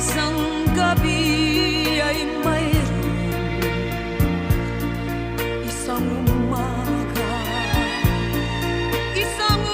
isang gabi.